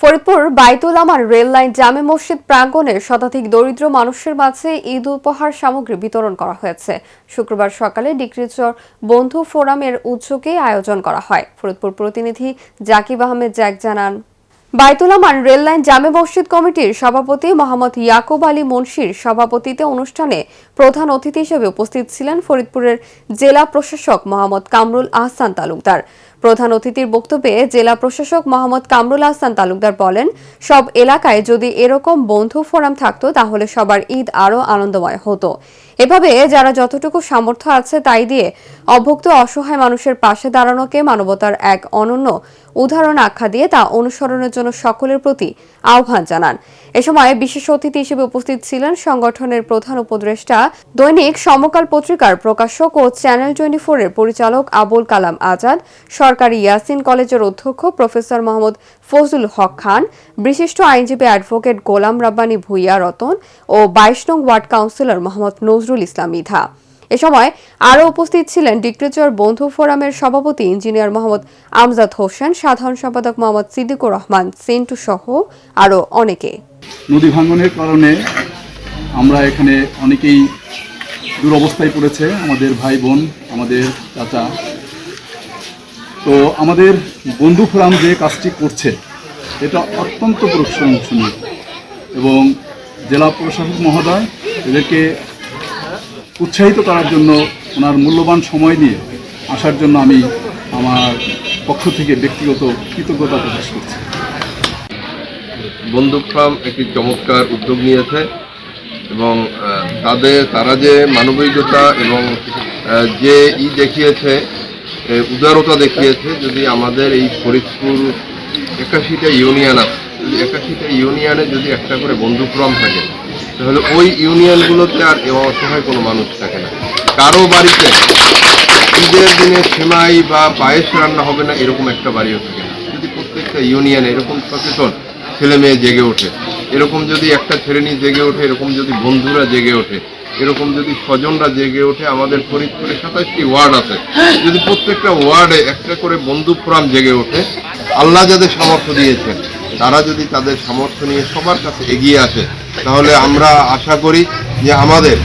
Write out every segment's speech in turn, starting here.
ফরিদপুর বাইতুল আমার rail line জামে মসজিদ প্রাঙ্গণে শতাধিক দরিদ্র মানুষের মাঝে ঈদ উপহার সামগ্রী বিতরণ করা হয়েছে। শুক্রবার সকালে ডিক্রিচর বন্ধু ফোরামের উদ্যোগে আয়োজন করা হয়। ফরিদপুর প্রতিনিধি জাকিব আহমেদ জ্যাক জানান বাইতুল আমান রেল লাইন জামে মসজিদ কমিটির সভাপতি মোহাম্মদ ইয়াকুব আলী মুন্সির সভাপতিতে অনুষ্ঠানে প্রধান অতিথি হিসেবে উপস্থিত ছিলেন ফরিদপুরের জেলা প্রশাসক মোহাম্মদ কামরুল আহসান তালুকদার। প্রধান অতিথির বক্তব্যে জেলা প্রশাসক মোহাম্মদ কামরুল আহসান তালুকদার বলেন, সব এলাকায় যদি এরকম বন্ধু ফোরাম থাকতো তাহলে সবার ঈদ আরও আনন্দময় হতো। এভাবে যারা যতটুকু সামর্থ্য আছে তাই দিয়ে অভুক্ত অসহায় মানুষের পাশে দাঁড়ানোকে মানবতার এক অনন্য উদাহরণ আখ্যা দিয়ে তা অনুসরণের জন্য সকলের প্রতি আহ্বান জানান। এ সময় বিশেষ অতিথি হিসেবে উপস্থিত ছিলেন সংগঠনের প্রধান উপদেষ্টা। দৈনিক সমকাল পত্রিকার প্রকাশক ও চ্যানেল টোয়েন্টি ফোরের পরিচালক আবুল কালাম আজাদ, সরকারি ইয়াসিন কলেজের অধ্যক্ষ প্রফেসর মোহাম্মদ ফজলুল হক খান, বিশিষ্ট আইনজীবী অ্যাডভোকেট গোলাম রাব্বানী ভুইয়া রতন ও বাইশ নং ওয়ার্ড কাউন্সিলর মোহাম্মদ নজরুল ইসলাম ইধা। এ সময় আরও উপস্থিত ছিলেন ডিক্রেচর বন্ধু ফোরামের সভাপতি ইঞ্জিনিয়ার মোহাম্মদ আমজাদ হোসেন, সাধারণ সম্পাদক মোহাম্মদ সিদ্দিকুর রহমান, সেন্টু সহ আরও অনেকে। নদী ভাঙনের কারণে আমরা এখানে অনেকেই দুরবস্থায় পড়েছে, আমাদের ভাই বোন, আমাদের চাচা। তো আমাদের বন্ধু ফোরাম যে কাজটি করছে, এটা অত্যন্ত প্রশংসনীয় এবং জেলা প্রশাসক মহোদয় এদেরকে উৎসাহিত করার জন্য ওনার মূল্যবান সময় নিয়ে আসার জন্য আমি আমার পক্ষ থেকে ব্যক্তিগত কৃতজ্ঞতা প্রকাশ করছি। বন্দুক ফার্ম একটি চমৎকার উদ্যোগ নিয়েছে এবং তাদের, তারা যে মানবিকতা এবং যে ই দেখিয়েছে উদারতা দেখিয়েছে, যদি আমাদের এই ফরিদপুর একাশিটা ইউনিয়ন আছে যদি একাশিটা ইউনিয়নে যদি একটা করে বন্ধু ফ্রম থাকে, তাহলে ওই ইউনিয়নগুলোতে আর অসহায় কোনো মানুষ থাকে না। কারও বাড়িতে ঈদের দিনে সেমাই বা পায়েস রান্না হবে না, এরকম একটা বাড়িও থাকে না। যদি প্রত্যেকটা ইউনিয়নে এরকম সচেতন ছেলে মেয়ে জেগে ওঠে। এরকম যদি একটা শ্রেণি জেগে ওঠে, এরকম যদি বন্ধুরা জেগে ওঠে, এরকম যদি স্বজনরা জেগে ওঠে, আমাদের ফরিদপুরে সাতাশটি ওয়ার্ড আছে। যদি প্রত্যেকটা ওয়ার্ডে একটা করে বন্ধু ফোরাম জেগে ওঠে, আল্লাহ যাদের সামর্থ্য দিয়েছেন, তারা যদি তাদের সামর্থ্য নিয়ে সবার কাছে এগিয়ে আসে, তাহলে আমরা আশা করি যে আমাদের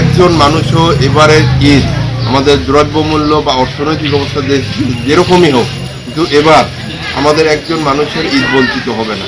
একজন মানুষও এবারের ঈদ, আমাদের দ্রব্যমূল্য বা অর্থনৈতিক অবস্থা যে যেরকমই হোক, কিন্তু এবার আমাদের একজন মানুষের ঈদ বঞ্চিত হবে না।